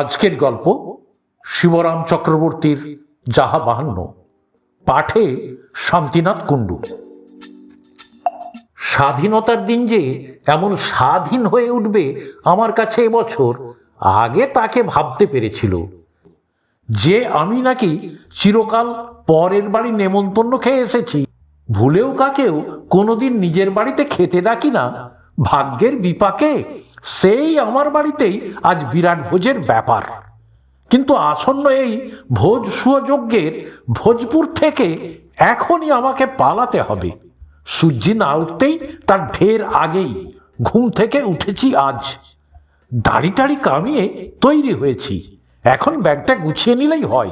আজকের গল্প শিবরাম চক্রবর্তীর যাহা বাহান্ন। পাঠে শান্তিনাথ কুণ্ডু। স্বাধীনতার দিন যে এমন স্বাধীন হয়ে উঠবে আমার কাছে এবছর আগে তাকে ভাবতে পেরেছিল। যে আমি নাকি চিরকাল পরের বাড়ি নেমন্তন্ন খেয়ে এসেছি, ভুলেও কাকেও কোনোদিন নিজের বাড়িতে খেতে ডাকি না ভাগ্যের বিপাকে সেই আমার বাড়িতেই আজ বিরাট ভোজের ব্যাপার। কিন্তু আসন্ন এই ভোজ সুযজ্ঞের ভোজপুর থেকে এখনই আমাকে পালাতে হবে। সূর্যি না উঠতেই তার ঢের আগেই ঘুম থেকে উঠেছি আজ। দাড়ি টাড়ি কামিয়ে তৈরি হয়েছি। এখন ব্যাগটা গুছিয়ে নিলেই হয়।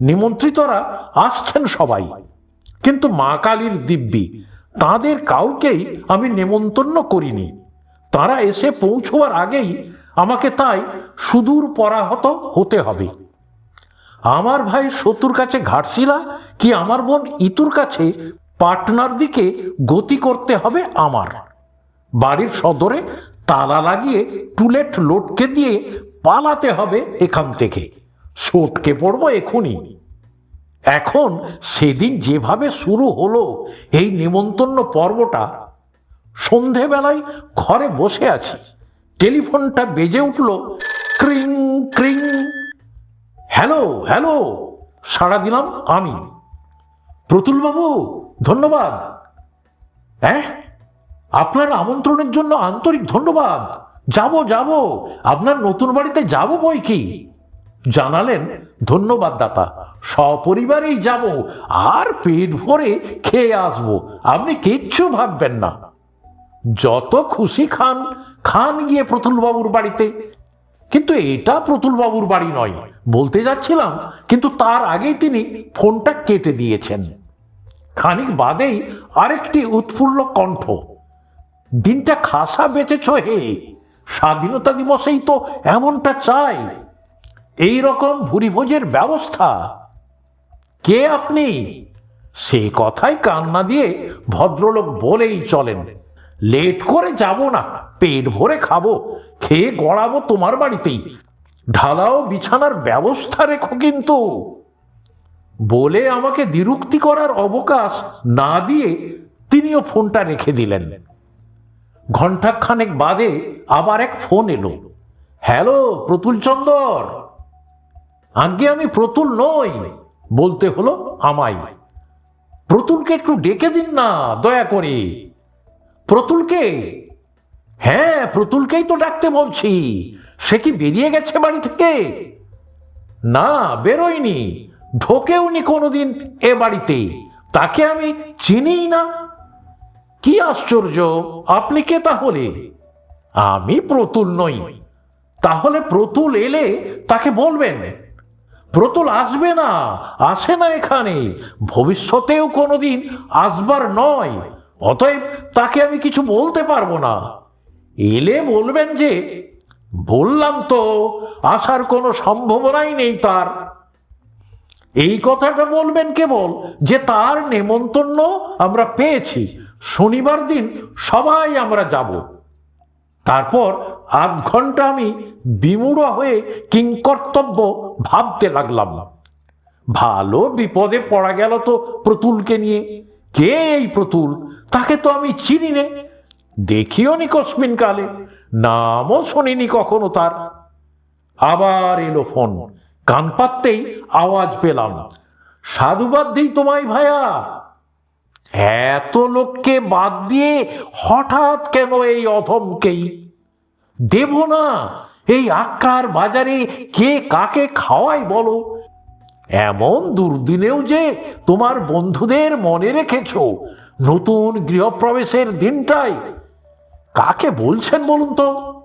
নিমন্ত্রিতরা আসছেন সবাই। কিন্তু মা কালীর দিব্যি তাদের কাউকেই আমি নেমন্তন্ন করিনি। তারা এসে পৌঁছবার আগেই আমাকে তাই সুদূর পরাহত হতে হবে। আমার ভাই সতুর কাছে ঘাটশিলা কি আমার বোন ইতুর কাছে পাটনার দিকে গতি করতে হবে আমার? বাড়ির সদরে তালা লাগিয়ে টুলেট লোটকে দিয়ে পালাতে হবে এখান থেকে। সটকে পড়ব এখনই এখন সেদিন যেভাবে শুরু হলো, এই নিমন্তন্ন পর্বটা সন্ধেবেলায় ঘরে বসে আছি। টেলিফোনটা বেজে উঠল, ক্রিং ক্রিং। হ্যালো হ্যালো, সাড়া দিলাম আমি। প্রতুলবাবু, ধন্যবাদ। হ্যাঁ আপনার আমন্ত্রণের জন্য আন্তরিক ধন্যবাদ। যাব যাব। আপনার নতুন বাড়িতে যাব বই কি? জানালেন ধন্যবাদ দাতা সপরিবারেই যাব আর পেট ভরে খেয়ে আসব। আপনি কিচ্ছু ভাববেন না। যত খুশি খান খান গিয়ে প্রতুলবাবুর বাড়িতে। কিন্তু এটা প্রতুলবাবুর বাড়ি নয়, বলতে যাচ্ছিলাম, কিন্তু তার আগেই তিনি ফোনটা কেটে দিয়েছেন। খানিক বাদেই আরেকটি উৎফুল্ল কণ্ঠ, দিনটা খাসা বেঁচেছ হে, স্বাধীনতা দিবসেই তো এমনটা চাই। এই রকম ভুরিভোজের ব্যবস্থা। কে আপনি? সে কথাই কান্না দিয়ে ভদ্রলোক বলেই চলেন, লেট করে যাব না, পেট ভরে খাব, খেয়ে গড়াবো তোমার বাড়িতেই। ঢালাও বিছানার ব্যবস্থা রেখো কিন্তু। বলে আমাকে দ্বিরুক্তি করার অবকাশ না দিয়ে তিনিও ফোনটা রেখে দিলেন। ঘণ্টাখানেক বাদে আবার এক ফোন এলো। হ্যালো, প্রতুল চন্দর। আগে আমি প্রতুল নই, বলতে হলো আমায়। প্রতুলকে একটু ডেকে দিন না, দয়া করে। প্রতুলকে? হ্যাঁ প্রতুলকেই তো ডাকতে বলছি। সে কি বেরিয়ে গেছে বাড়ি থেকে? না, বেরোয়নি, ঢোকেওনি কোনোদিন এ বাড়িতে। তাকে আমি চিনিই না। কি আশ্চর্য, আপনি কে তাহলে? আমি প্রতুল নই। তাহলে প্রতুল এলে তাকে বলবেন। প্রতুল আসবে না, আসে না এখানে। ভবিষ্যতেও কোনোদিন আসবার নয়। অতএব তাকে আমি কিছু বলতে পারব না। এলে বলবেন যে, বললাম তো, আসার কোনো সম্ভাবনাই নেই তার। এই কথাটা বলবেন কেবল যে, তার নেমন্তন্ন আমরা পেয়েছি। শনিবার দিন সবাই আমরা যাব। তারপর আধ ঘণ্টা আমি বিমূঢ় হয়ে কিংকর্তব্য ভাবতে লাগলাম। ভালো বিপদে পড়া গেল তো প্রতুলকে নিয়ে। কে এই প্রতুল? তাকে তো আমি চিনি নে। দেখিও নি কসমিন কালে। নামও শুনিনি কখনো তার। আবার এলো ফোন। কান পাততেই আওয়াজ পেলাম। সাধুবাদ দিই তোমায় ভাইয়া এত লোককে বাদ দিয়ে হঠাৎ কেন এই অধমকেই? দেব না। এই আক্কার বাজারে কে কাকে খাওয়াই বলো? এমন দুর্দিনেও যে তোমার বন্ধুদের মনে রেখেছ নতুন গৃহপ্রবেশের দিনটাই কাকে বলছেন বলুন তো?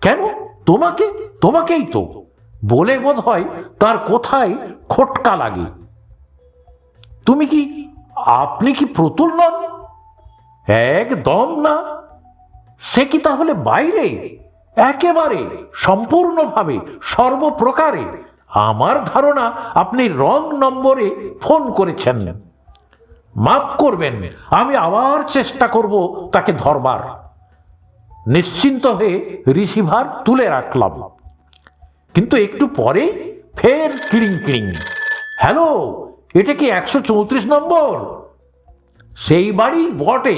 কেন? তোমাকে? তোমাকেই তো। বলে বোধ হয় তার কোথায় খটকা লাগে। তুমি কি, আপনি কি প্রতুল নন? একদম না। সে কি তাহলে বাইরে? একেবারে সম্পূর্ণভাবে, সর্বপ্রকারে। আমার ধারণা আপনি রং নম্বরে ফোন করেছেন। মাফ করবেন, আমি আবার চেষ্টা করব তাকে ধরবার। নিশ্চিন্ত হয়ে রিসিভার তুলে রাখলাম। কিন্তু একটু পরে ফের কিড়িং কিড়িং হ্যালো, এটা কি একশো চৌত্রিশ নম্বর? সেই বাড়ি বটে।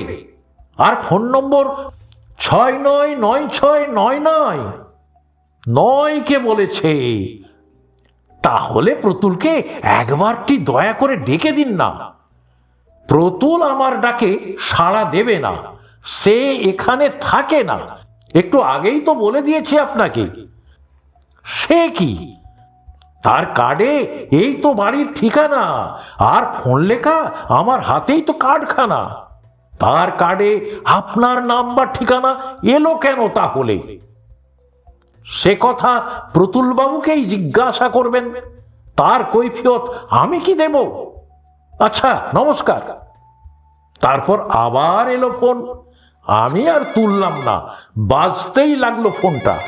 আর ফোন নম্বর ছয় নয় নয় ছয়, নয় নয় নয় কে বলেছে। তাহলে প্রতুলকে একবারটি দয়া করে ডেকে দিন না। প্রতুল আমার ডাকে সাড়া দেবে না, সে এখানে থাকে না। একটু আগেই তো বলে দিয়েছি আপনাকে। সে কি? তার কার্ডে এই তো বাড়ির ঠিকানা, আর ফোন লেখা আমার হাতেই তো কার্ডখানা। তার কার্ডে আপনার নাম্বার ঠিকানা এলো কেন তাহলে? সে কথা প্রতুলবাবুকেই জিজ্ঞাসা করবেন। তার কৈফিয়ত আমি কি দেব? আচ্ছা নমস্কার। তারপর আবার এলো ফোন। আমি আর তুললাম না, বাজতেই লাগল ফোনটা।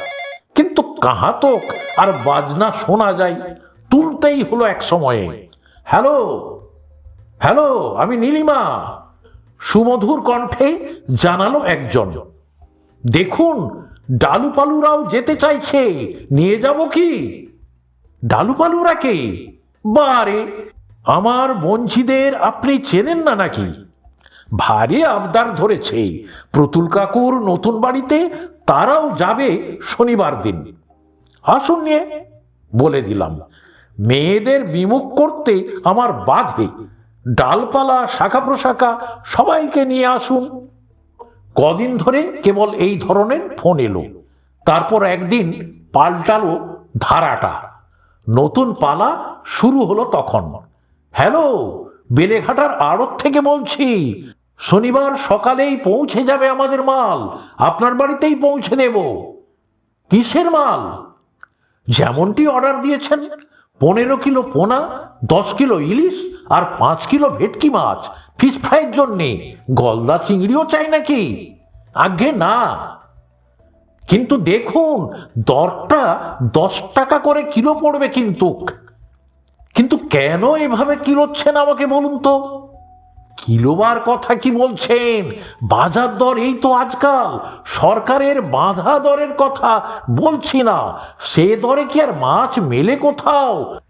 কিন্তু কাহাতক, আর বাজনা শোনা যায়, তুলতেই হলো এক সময়ে। হ্যালো হ্যালো, আমি নীলিমা। সুমধুর কণ্ঠে জানালো একজন, দেখুন, ডালুপালুরাও যেতে চাইছে, নিয়ে যাব কি? ডালুপালুরা কে? বারে, আমার বঞ্চিদের আপনি চেনেন না নাকি? ভারী আবদার ধরেছে, প্রতুল কাকুর নতুন বাড়িতে তারাও যাবে শনিবার দিন। আসুন নিয়ে, বলে দিলাম, মেয়েদের বিমুখ করতে আমার বাধে। ডালপালা, শাখা প্রশাখা, সবাইকে নিয়ে আসুন। কদিন ধরে কেবল এই ধরনের ফোন এলো। তারপর একদিন পাল্টালো ধারাটা। নতুন পালা শুরু হলো তখন। হ্যালো, বেলেঘাটার আড়ত থেকে বলছি, শনিবার সকালেই পৌঁছে যাবে আমাদের মাল। আপনার বাড়িতেই পৌঁছে দেব কিসের মাল? যেমনটি অর্ডার দিয়েছেন পনেরো কিলো পোনা, দশ কিলো ইলিশ আর পাঁচ কিলো ভেটকি মাছ। ফিস ফ্রাইয়ের জন্যে। গলদা চিংড়িও চাই নাকি? আগে না। কিন্তু দেখুন, দরটা দশ টাকা করে কিলো পড়বে কিন্তু। কিন্তু কেন এভাবে কিলোচ্ছেন আমাকে বলুন তো? কিলোবার কথা কি বলছেন? বাজার দর এই তো আজকাল। সরকারের বাঁধা দরের কথা বলছি না। সে দরে কি আর মাছ মেলে কোথাও?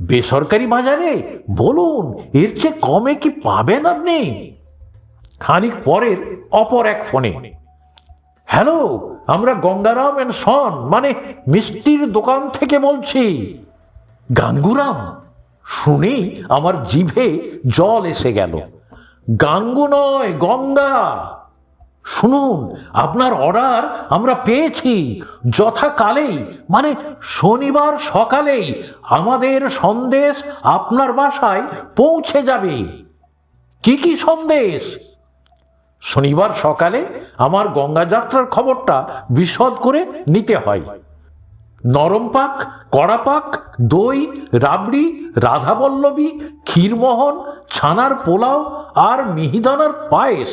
বেসরকারি বাজারে? বলুন, এর চেয়ে কমে কি পাবেন আপনি? খানিক পরের অপর এক ফোনে। হ্যালো, আমরা গঙ্গারাম অ্যান্ড সন মানে মিষ্টির দোকান থেকে বলছি। গাঙ্গুরাম, শুনেই আমার জিভে জল এসে গেল। গাঙ্গু নয়, গঙ্গা। শুনুন, আপনার অর্ডার আমরা পেয়েছি যথাকালেই মানে শনিবার সকালেই আমাদের সন্দেশ আপনার বাসায় পৌঁছে যাবে। কি কি সন্দেশ? শনিবার সকালে আমার গঙ্গা যাত্রার খবরটা বিশদ করে নিতে হয়। নরম পাক, কড়া পাক, দই, রাবড়ি, রাধাবল্লবী, ক্ষীরমোহন ছানার পোলাও আর মিহিদানার পায়েস।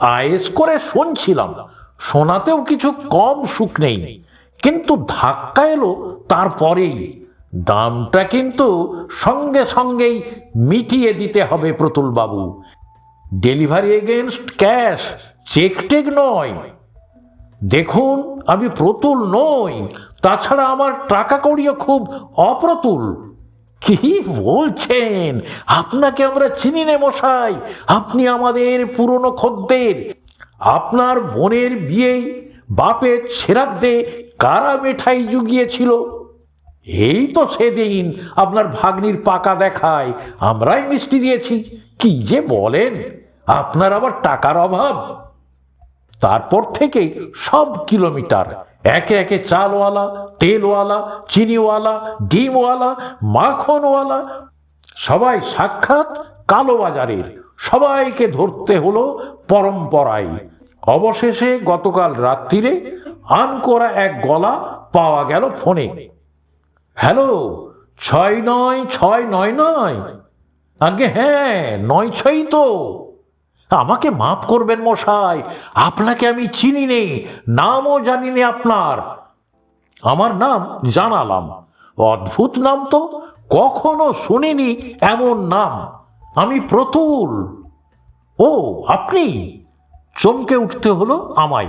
আয়েস করে শুনছিলাম, শোনাতেও কিছু কম সুখ নেই। কিন্তু ধাক্কা এলো তারপরেই। দামটা কিন্তু সঙ্গে সঙ্গেই মিটিয়ে দিতে হবে প্রতুলবাবু। Delivery against cash cheque take নয়। দেখুন, আমি প্রতুল নই। তাছাড়া আমার টাকা কড়িও খুব অপ্রতুল। কি বলছেন? আপনাকে আমরা চিনি নে মশাই। আপনি আমাদের পুরনো খদ্দের। আপনার বোনের বিয়েই বাপের ছেড়াদ্দে কারা মেঠাই জুগিয়েছিল? এই তো সেদিন আপনার ভাগ্নির পাকা দেখায়। আমরাই মিষ্টি দিয়েছি। কি যে বলেন? আপনার আবার টাকার অভাব। তারপর থেকে সব কিলোমিটার একে একে চালওয়ালা, তেলওয়ালা, চিনিওয়ালা, ডিমওয়ালা, মাখনওয়ালা, সবাই সাক্ষাৎ কালোবাজারের। সবাইকে ধরতে হলো পরম্পরায়। অবশেষে গতকাল রাত্রিরে আন করা এক গলা পাওয়া গেল ফোনে। হ্যালো, ছয় নয় ছয় নয় নয়? আগে হ্যাঁ নয় ছয়ই তো। আমাকে মাফ করবেন মশাই, আপনাকে আমি চিনি নে, নামও জানি নে আপনার। আমার নাম জানালাম, অদ্ভুত নাম তো, কখনো শুনিনি এমন নাম। আমি প্রতুল। ও, আপনি? চমকে উঠতে হলো আমায়।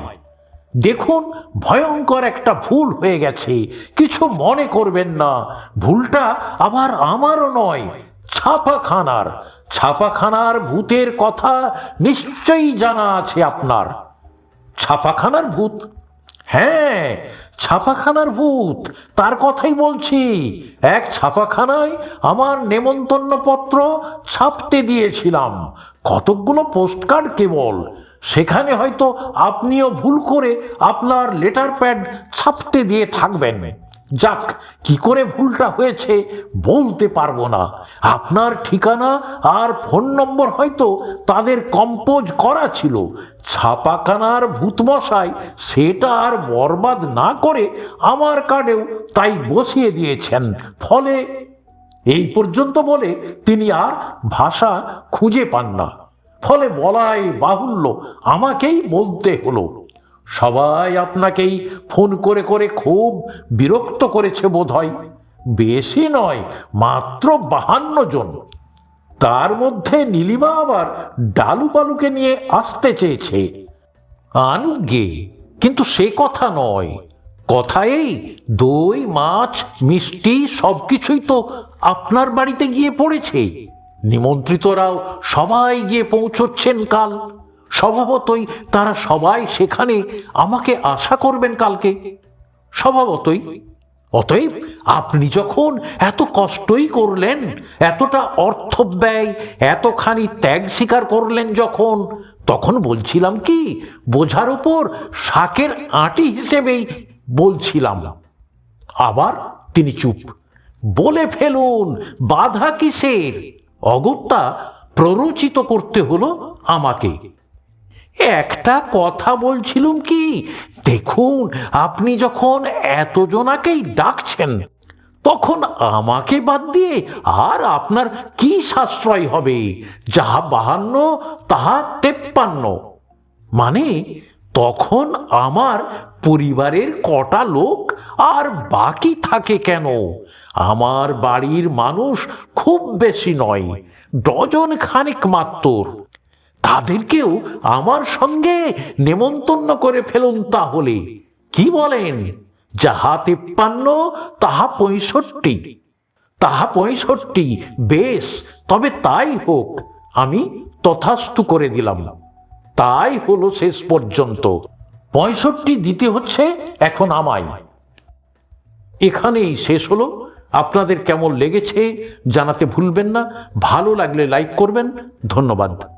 দেখুন, ভয়ঙ্কর একটা ভুল হয়ে গেছে, কিছু মনে করবেন না। ভুলটা আবার আমারও নয়, ছাপাখানার। ছাপাখানার ভূতের কথা নিশ্চয়ই জানা আছে আপনার। ছাপাখানার ভূত? হ্যাঁ ছাপাখানার ভূত। তার কথাই বলছি। এক ছাপাখানায় আমার নেমন্তন্ন পত্র ছাপতে দিয়েছিলাম। কতকগুলো পোস্টকার্ড কেবল। সেখানে হয়তো আপনিও ভুল করে আপনার লেটার প্যাড ছাপতে দিয়ে থাকবেন। যাক, কি করে ভুলটা হয়েছে বলতে পারব না। আপনার ঠিকানা আর ফোন নম্বর হয়তো তাদের কম্পোজ করা ছিল। ছাপাখানার ভূতমশাই সেটা আর বরবাদ না করে আমার কার্ডেও তাই বসিয়ে দিয়েছেন। ফলে এই পর্যন্ত বলে তিনি আর ভাষা খুঁজে পান না। ফলে বলাই বাহুল্য আমাকেই বলতে হলো। সবাই আপনাকেই ফোন করে করে খুব বিরক্ত করেছে বোধ হয় বেশি নয়, মাত্র বাহান্ন জন। তার মধ্যে নীলিমা আবার ডালু পালুকে নিয়ে আসতে চেয়েছে। আনুক গে, কিন্তু সে কথা নয়। কথা এই, দই, মাছ, মিষ্টি সব কিছুই তো আপনার বাড়িতে গিয়ে পড়েছে। নিমন্ত্রিতরাও সবাই গিয়ে পৌঁছচ্ছেন কাল। স্বভাবতই তারা সবাই সেখানে আমাকে আশা করবেন কালকে। স্বভাবতই। অতএব আপনি যখন এত কষ্টই করলেন, এতটা অর্থ ব্যয়, এতখানি ত্যাগ স্বীকার করলেন যখন, তখন বলছিলাম কি, বোঝার উপর শাকের আঁটি হিসেবেই বলছিলাম। আবার তিনি চুপ। বলে ফেলুন, বাধা কিসের? অগত্যা প্ররোচিত করতে হলো আমাকে। একটা কথা বলছিলুম কি? দেখুন, আপনি যখন এতজনাকেই ডাকছেন, তখন আমাকে বাদ দিয়ে আর আপনার কি সাশ্রয় হবে? যাহা বাহান্ন, তাহা তেপ্পান্ন। মানে তখন আমার পরিবারের কটা লোক আর বাকি থাকে কেন? আমার বাড়ির মানুষ খুব বেশি নয়, ডজন খানিক মাত্র তাদেরকেও আমার সঙ্গে নেমন্তন্ন করে ফেলুন তাহলে। কি বলেন? যাহা তিপ্পান্ন, তাহা পঁয়ষট্টি। তাহা পঁয়ষট্টি, বেশ, তবে তাই হোক, আমি তথাস্তু করে দিলাম। তাই হলো শেষ পর্যন্ত। পঁয়ষট্টি দিতে হচ্ছে এখন আমায়। এখানেই শেষ হলো। আপনাদের কেমন লেগেছে জানাতে ভুলবেন না। ভালো লাগলে লাইক করবেন। ধন্যবাদ।